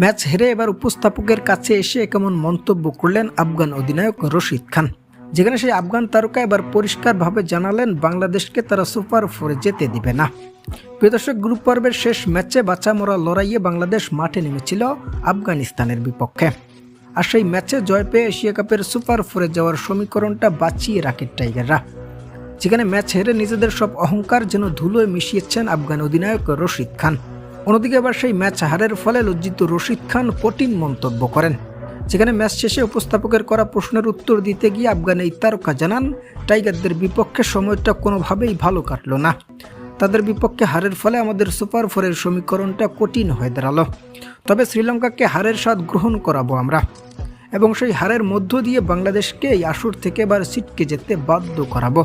Match হেরে এবার উপস্থাপকের কাছে এসে কেমন মন্তব্য করলেন আফগান অধিনায়ক রশিদ খান। যেখানে সেই আফগান তারকা এবার পরিষ্কারভাবে জানালেন, বাংলাদেশকে তারা সুপার ফোরে যেতে দিবে না। প্রিয় দর্শক, গ্রুপ পর্বের শেষ ম্যাচে বাঁচা মরা লড়াইয়ে বাংলাদেশ মাঠে নেমেছিল আফগানিস্তানের বিপক্ষে। আর সেই ম্যাচে জয় পেয়ে এশিয়া কাপের সুপার ফোরে যাওয়ার সমীকরণটা বাঁচিয়ে রাখে টাইগাররা। যেখানে ম্যাচ হেরে নিজেদের সব অহংকার যেন ধুলোয় মিশিয়েছেন আফগান অধিনায়ক রশিদ খান। অন্যদিকে এবার সেই ম্যাচ হারের ফলে লজ্জিত রশিদ খান কঠিন মন্তব্য করেন। যেখানে ম্যাচ শেষে উপস্থাপকের করা প্রশ্নের উত্তর দিতে গিয়ে আফগান এই তারকা জানান, টাইগারদের বিপক্ষে সময়টা কোনোভাবেই ভালো কাটলো না। তাদের বিপক্ষে হারের ফলে আমাদের সুপার ফোরের সমীকরণটা কঠিন হয়ে দাঁড়াল। তবে শ্রীলঙ্কাকে হারের স্বাদ গ্রহণ করাবো আমরা। এবং সেই হারের মধ্য দিয়ে বাংলাদেশকে এই আসর থেকে এবার ছিটকে যেতে বাধ্য করাবো।